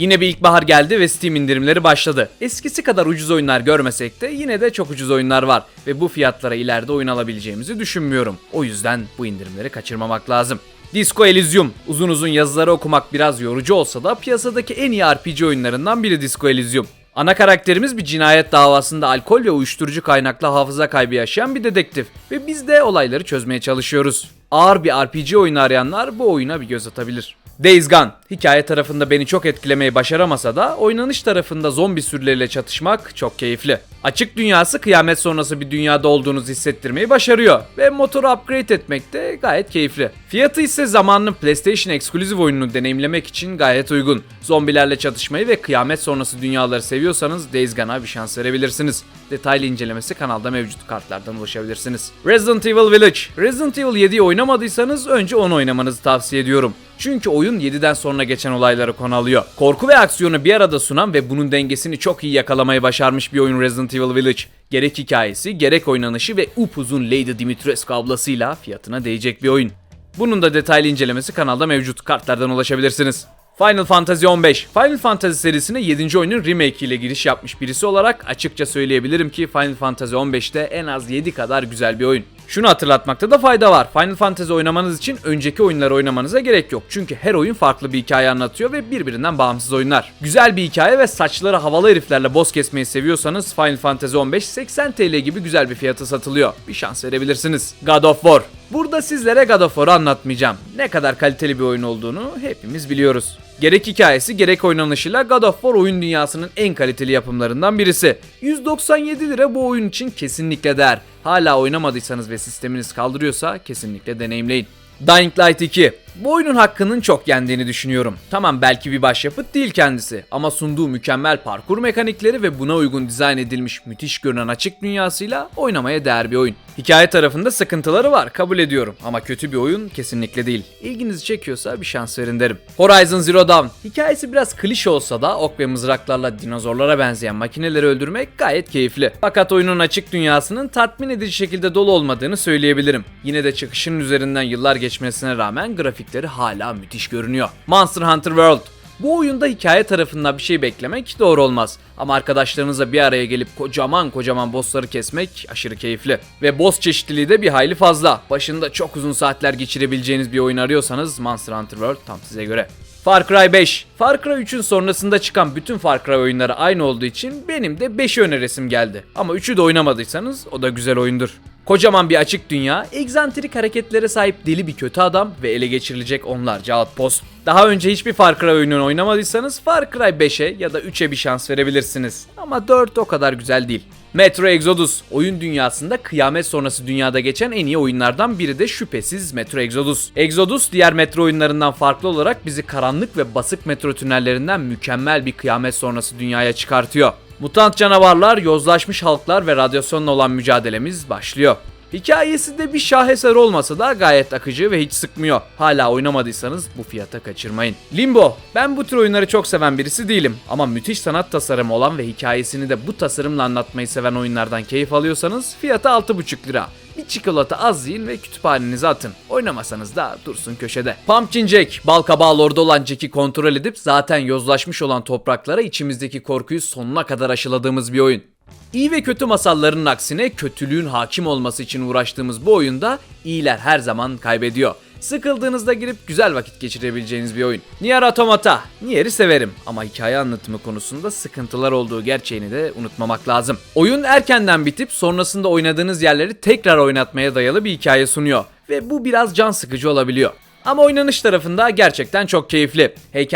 Yine bir ilkbahar geldi ve Steam indirimleri başladı. Eskisi kadar ucuz oyunlar görmesek de yine de çok ucuz oyunlar var ve bu fiyatlara ileride oyun alabileceğimizi düşünmüyorum. O yüzden bu indirimleri kaçırmamak lazım. Disco Elysium. Uzun uzun yazıları okumak biraz yorucu olsa da piyasadaki en iyi RPG oyunlarından biri Disco Elysium. Ana karakterimiz bir cinayet davasında alkol ve uyuşturucu kaynaklı hafıza kaybı yaşayan bir dedektif ve biz de olayları çözmeye çalışıyoruz. Ağır bir RPG oyunu arayanlar bu oyuna bir göz atabilir. Days Gone. Hikaye tarafında beni çok etkilemeyi başaramasa da oynanış tarafında zombi sürüleriyle çatışmak çok keyifli. Açık dünyası kıyamet sonrası bir dünyada olduğunuzu hissettirmeyi başarıyor ve motoru upgrade etmek de gayet keyifli. Fiyatı ise zamanının PlayStation Exclusive oyununu deneyimlemek için gayet uygun. Zombilerle çatışmayı ve kıyamet sonrası dünyaları seviyorsanız Days Gone'a bir şans verebilirsiniz. Detaylı incelemesi kanalda mevcut kartlardan ulaşabilirsiniz. Resident Evil Village. Resident Evil 7'yi oynamadıysanız önce onu oynamanızı tavsiye ediyorum. Çünkü oyun 7'den sonra geçen olayları konu alıyor. Korku ve aksiyonu bir arada sunan ve bunun dengesini çok iyi yakalamayı başarmış bir oyun Resident Evil Village. Gerek hikayesi, gerek oynanışı ve upuzun Lady Dimitrescu ablasıyla fiyatına değecek bir oyun. Bunun da detaylı incelemesi kanalda mevcut. Kartlardan ulaşabilirsiniz. Final Fantasy 15. Final Fantasy serisine 7. oyunun remake ile giriş yapmış birisi olarak açıkça söyleyebilirim ki Final Fantasy 15'te en az 7 kadar güzel bir oyun. Şunu hatırlatmakta da fayda var. Final Fantasy oynamanız için önceki oyunları oynamanıza gerek yok. Çünkü her oyun farklı bir hikaye anlatıyor ve birbirinden bağımsız oyunlar. Güzel bir hikaye ve saçları havalı heriflerle boss kesmeyi seviyorsanız Final Fantasy 15 80 TL gibi güzel bir fiyata satılıyor. Bir şans verebilirsiniz. God of War. Burada sizlere God of War'u anlatmayacağım. Ne kadar kaliteli bir oyun olduğunu hepimiz biliyoruz. Gerek hikayesi gerek oynanışıyla God of War oyun dünyasının en kaliteli yapımlarından birisi. 197 lira bu oyun için kesinlikle değer. Hala oynamadıysanız ve sisteminiz kaldırıyorsa kesinlikle deneyimleyin. Dying Light 2. Bu oyunun hakkının çok yendiğini düşünüyorum. Tamam belki bir başyapıt değil kendisi ama sunduğu mükemmel parkur mekanikleri ve buna uygun dizayn edilmiş müthiş görünen açık dünyasıyla oynamaya değer bir oyun. Hikaye tarafında sıkıntıları var kabul ediyorum ama kötü bir oyun kesinlikle değil. İlginizi çekiyorsa bir şans verin derim. Horizon Zero Dawn. Hikayesi biraz klişe olsa da ok ve mızraklarla dinozorlara benzeyen makineleri öldürmek gayet keyifli. Fakat oyunun açık dünyasının tatmin edici şekilde dolu olmadığını söyleyebilirim. Yine de çıkışının üzerinden yıllar geçmesine rağmen grafikleri hala müthiş görünüyor. Monster Hunter World. Bu oyunda hikaye tarafından bir şey beklemek doğru olmaz. Ama arkadaşlarınızla bir araya gelip kocaman kocaman bossları kesmek aşırı keyifli. Ve boss çeşitliliği de bir hayli fazla. Başında çok uzun saatler geçirebileceğiniz bir oyun arıyorsanız Monster Hunter World tam size göre. Far Cry 5. Far Cry 3'ün sonrasında çıkan bütün Far Cry oyunları aynı olduğu için benim de 5'i öneresim geldi. Ama 3'ü de oynamadıysanız o da güzel oyundur. Kocaman bir açık dünya, egzantrik hareketlere sahip deli bir kötü adam ve ele geçirilecek onlarca outpost. Daha önce hiçbir Far Cry oyununu oynamadıysanız Far Cry 5'e ya da 3'e bir şans verebilirsiniz. Ama 4 o kadar güzel değil. Metro Exodus, oyun dünyasında kıyamet sonrası dünyada geçen en iyi oyunlardan biri de şüphesiz Metro Exodus. Exodus diğer metro oyunlarından farklı olarak bizi karanlık ve basık metro tünellerinden mükemmel bir kıyamet sonrası dünyaya çıkartıyor. Mutant canavarlar, yozlaşmış halklar ve radyasyonla olan mücadelemiz başlıyor. Hikayesi de bir şaheser olmasa da gayet akıcı ve hiç sıkmıyor. Hala oynamadıysanız bu fiyata kaçırmayın. Limbo. Ben bu tür oyunları çok seven birisi değilim. Ama müthiş sanat tasarımı olan ve hikayesini de bu tasarımla anlatmayı seven oyunlardan keyif alıyorsanız fiyatı 6,5 lira. Bir çikolata az yiyin ve kütüphanenize atın. Oynamasanız da dursun köşede. Pumpkin Jack, bal kabağı lordu olan Jack'i kontrol edip zaten yozlaşmış olan topraklara içimizdeki korkuyu sonuna kadar aşıladığımız bir oyun. İyi ve kötü masallarının aksine kötülüğün hakim olması için uğraştığımız bu oyunda iyiler her zaman kaybediyor. Sıkıldığınızda girip güzel vakit geçirebileceğiniz bir oyun. Nier Automata. Nier'i severim ama hikaye anlatımı konusunda sıkıntılar olduğu gerçeğini de unutmamak lazım. Oyun erkenden bitip sonrasında oynadığınız yerleri tekrar oynatmaya dayalı bir hikaye sunuyor ve bu biraz can sıkıcı olabiliyor. Ama oynanış tarafında gerçekten çok keyifli.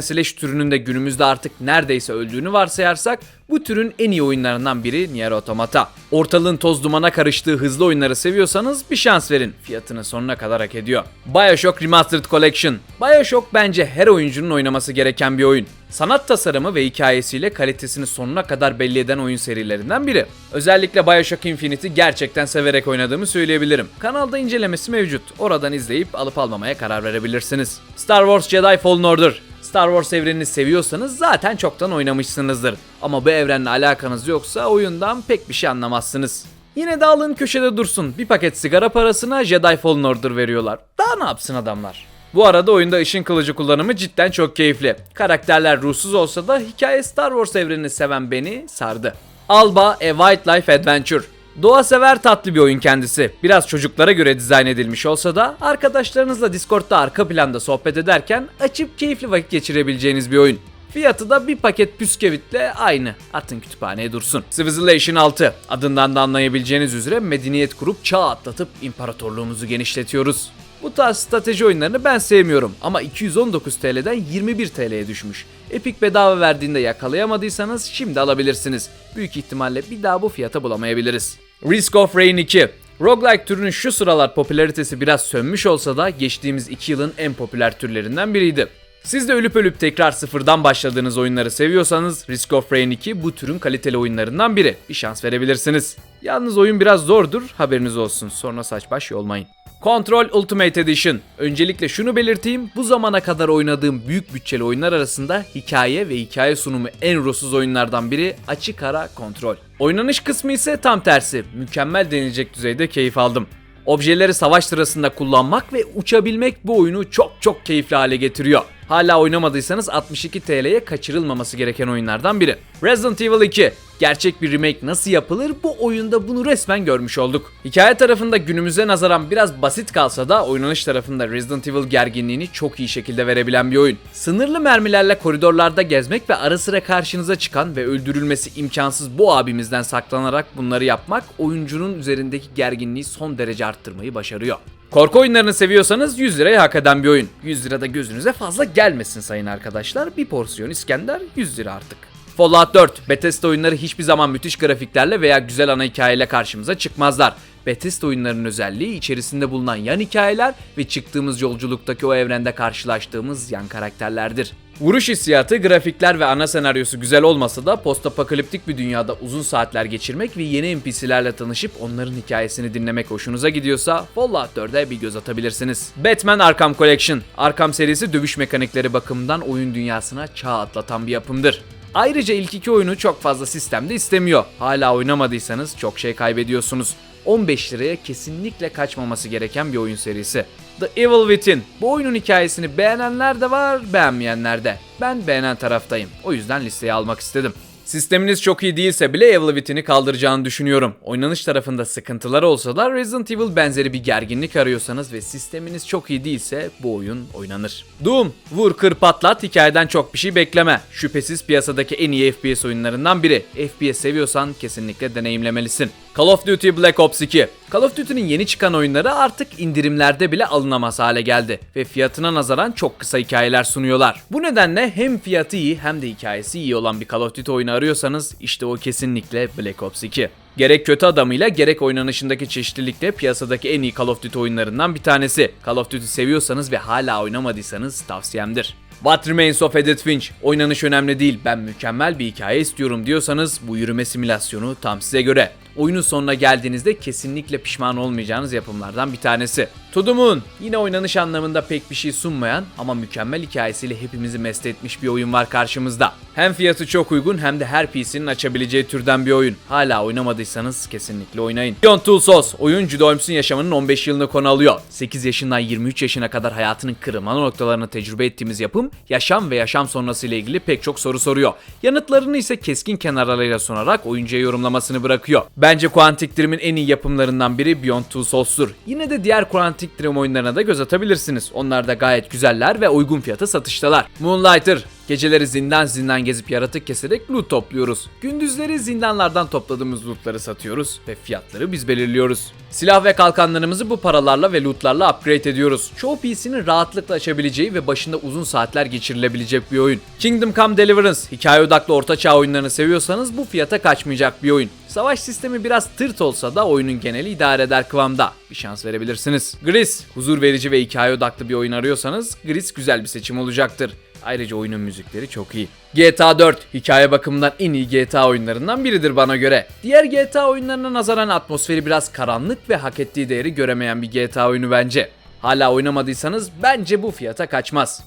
Slash türünün de günümüzde artık neredeyse öldüğünü varsayarsak bu türün en iyi oyunlarından biri Nier Automata. Ortalığın toz dumana karıştığı hızlı oyunları seviyorsanız bir şans verin. Fiyatını sonuna kadar hak ediyor. Bioshock Remastered Collection. Bioshock bence her oyuncunun oynaması gereken bir oyun. Sanat tasarımı ve hikayesiyle kalitesini sonuna kadar belli eden oyun serilerinden biri. Özellikle Bioshock Infinite'i gerçekten severek oynadığımı söyleyebilirim. Kanalda incelemesi mevcut. Oradan izleyip alıp almamaya karar verebilirsiniz. Star Wars Jedi Fallen Order. Star Wars evrenini seviyorsanız zaten çoktan oynamışsınızdır. Ama bu evrenle alakanız yoksa oyundan pek bir şey anlamazsınız. Yine de alın köşede dursun. Bir paket sigara parasına Jedi Fallen Order veriyorlar. Daha ne yapsın adamlar? Bu arada oyunda ışın kılıcı kullanımı cidden çok keyifli. Karakterler ruhsuz olsa da hikaye Star Wars evrenini seven beni sardı. Alba A Wildlife Adventure Doğa sever tatlı bir oyun kendisi. Biraz çocuklara göre dizayn edilmiş olsa da arkadaşlarınızla Discord'da arka planda sohbet ederken açıp keyifli vakit geçirebileceğiniz bir oyun. Fiyatı da bir paket püskevit'le aynı. Atın kütüphaneye dursun. Civilization 6. Adından da anlayabileceğiniz üzere medeniyet kurup çağ atlatıp imparatorluğumuzu genişletiyoruz. Bu tarz strateji oyunlarını ben sevmiyorum ama 219 TL'den 21 TL'ye düşmüş. Epic bedava verdiğinde yakalayamadıysanız şimdi alabilirsiniz. Büyük ihtimalle bir daha bu fiyata bulamayabiliriz. Risk of Rain 2 Roguelike türünün şu sıralar popülaritesi biraz sönmüş olsa da geçtiğimiz 2 yılın en popüler türlerinden biriydi. Siz de ölüp ölüp tekrar sıfırdan başladığınız oyunları seviyorsanız Risk of Rain 2 bu türün kaliteli oyunlarından biri. Bir şans verebilirsiniz. Yalnız oyun biraz zordur haberiniz olsun sonra saç baş yolmayın. Control Ultimate Edition. Öncelikle şunu belirteyim. Bu zamana kadar oynadığım büyük bütçeli oyunlar arasında hikaye ve hikaye sunumu en ruhsuz oyunlardan biri açık ara kontrol. Oynanış kısmı ise tam tersi. Mükemmel denilecek düzeyde keyif aldım. Objeleri savaş sırasında kullanmak ve uçabilmek bu oyunu çok çok keyifli hale getiriyor. Hala oynamadıysanız 62 TL'ye kaçırılmaması gereken oyunlardan biri. Resident Evil 2. Gerçek bir remake nasıl yapılır bu oyunda bunu resmen görmüş olduk. Hikaye tarafında günümüze nazaran biraz basit kalsa da oynanış tarafında Resident Evil gerginliğini çok iyi şekilde verebilen bir oyun. Sınırlı mermilerle koridorlarda gezmek ve ara sıra karşınıza çıkan ve öldürülmesi imkansız bu abimizden saklanarak bunları yapmak oyuncunun üzerindeki gerginliği son derece arttırmayı başarıyor. Korku oyunlarını seviyorsanız 100 liraya hak eden bir oyun. 100 lirada gözünüze fazla gelmesin sayın arkadaşlar. Bir porsiyon İskender 100 lira artık. Fallout 4, Bethesda oyunları hiçbir zaman müthiş grafiklerle veya güzel ana hikayeyle karşımıza çıkmazlar. Bethesda oyunlarının özelliği içerisinde bulunan yan hikayeler ve çıktığımız yolculuktaki o evrende karşılaştığımız yan karakterlerdir. Vuruş hissiyatı, grafikler ve ana senaryosu güzel olmasa da postapokaliptik bir dünyada uzun saatler geçirmek ve yeni NPC'lerle tanışıp onların hikayesini dinlemek hoşunuza gidiyorsa Fallout 4'e bir göz atabilirsiniz. Batman Arkham Collection, Arkham serisi dövüş mekanikleri bakımından oyun dünyasına çağ atlatan bir yapımdır. Ayrıca ilk iki oyunu çok fazla sistemde istemiyor. Hala oynamadıysanız çok şey kaybediyorsunuz. 15 liraya kesinlikle kaçmaması gereken bir oyun serisi. The Evil Within. Bu oyunun hikayesini beğenenler de var, beğenmeyenler de. Ben beğenen taraftayım. O yüzden listeye almak istedim. Sisteminiz çok iyi değilse bile Evil Within'i kaldıracağını düşünüyorum. Oynanış tarafında sıkıntılar olsa da Resident Evil benzeri bir gerginlik arıyorsanız ve sisteminiz çok iyi değilse bu oyun oynanır. Doom, vur kır patlat hikayeden çok bir şey bekleme. Şüphesiz piyasadaki en iyi FPS oyunlarından biri. FPS seviyorsan kesinlikle deneyimlemelisin. Call of Duty Black Ops 2. Call of Duty'nin yeni çıkan oyunları artık indirimlerde bile alınamaz hale geldi ve fiyatına nazaran çok kısa hikayeler sunuyorlar. Bu nedenle hem fiyatı iyi hem de hikayesi iyi olan bir Call of Duty oyunu arıyorsanız işte o kesinlikle Black Ops 2. Gerek kötü adamıyla gerek oynanışındaki çeşitlilikle piyasadaki en iyi Call of Duty oyunlarından bir tanesi. Call of Duty seviyorsanız ve hala oynamadıysanız tavsiyemdir. What Remains of Edith Finch. Oynanış önemli değil, ben mükemmel bir hikaye istiyorum diyorsanız bu yürüme simülasyonu tam size göre. Oyunun sonuna geldiğinizde kesinlikle pişman olmayacağınız yapımlardan bir tanesi. To the Moon. Yine oynanış anlamında pek bir şey sunmayan ama mükemmel hikayesiyle hepimizi mest etmiş bir oyun var karşımızda. Hem fiyatı çok uygun hem de her PC'nin açabileceği türden bir oyun. Hala oynamadıysanız kesinlikle oynayın. Beyond Two Souls. Oyun Jude Holmes'un yaşamının 15 yılını konu alıyor. 8 yaşından 23 yaşına kadar hayatının kırılma noktalarını tecrübe ettiğimiz yapım, yaşam ve yaşam sonrası ile ilgili pek çok soru soruyor. Yanıtlarını ise keskin kenarlarıyla sunarak oyuncuya yorumlamasını bırakıyor. Bence Quantic Dream'in en iyi yapımlarından biri Beyond Two Souls'tur. Yine de diğer Quantic Dream oyunlarına da göz atabilirsiniz. Onlar da gayet güzeller ve uygun fiyata satıştalar. Moonlighter, Geceleri zindan zindan gezip yaratık keserek loot topluyoruz. Gündüzleri zindanlardan topladığımız lootları satıyoruz ve fiyatları biz belirliyoruz. Silah ve kalkanlarımızı bu paralarla ve lootlarla upgrade ediyoruz. Çoğu PC'nin rahatlıkla açabileceği ve başında uzun saatler geçirilebilecek bir oyun. Kingdom Come Deliverance, hikaye odaklı ortaçağ oyunlarını seviyorsanız bu fiyata kaçmayacak bir oyun. Savaş sistemi biraz tırt olsa da oyunun geneli idare eder kıvamda. Bir şans verebilirsiniz. Gris, huzur verici ve hikaye odaklı bir oyun arıyorsanız Gris güzel bir seçim olacaktır. Ayrıca oyunun müzikleri çok iyi. GTA 4 hikaye bakımından en iyi GTA oyunlarından biridir bana göre. Diğer GTA oyunlarına nazaran atmosferi biraz karanlık ve hak ettiği değeri göremeyen bir GTA oyunu bence. Hala oynamadıysanız bence bu fiyata kaçmaz.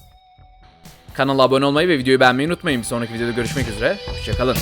Kanala abone olmayı ve videoyu beğenmeyi unutmayın. Bir sonraki videoda görüşmek üzere. Hoşçakalın.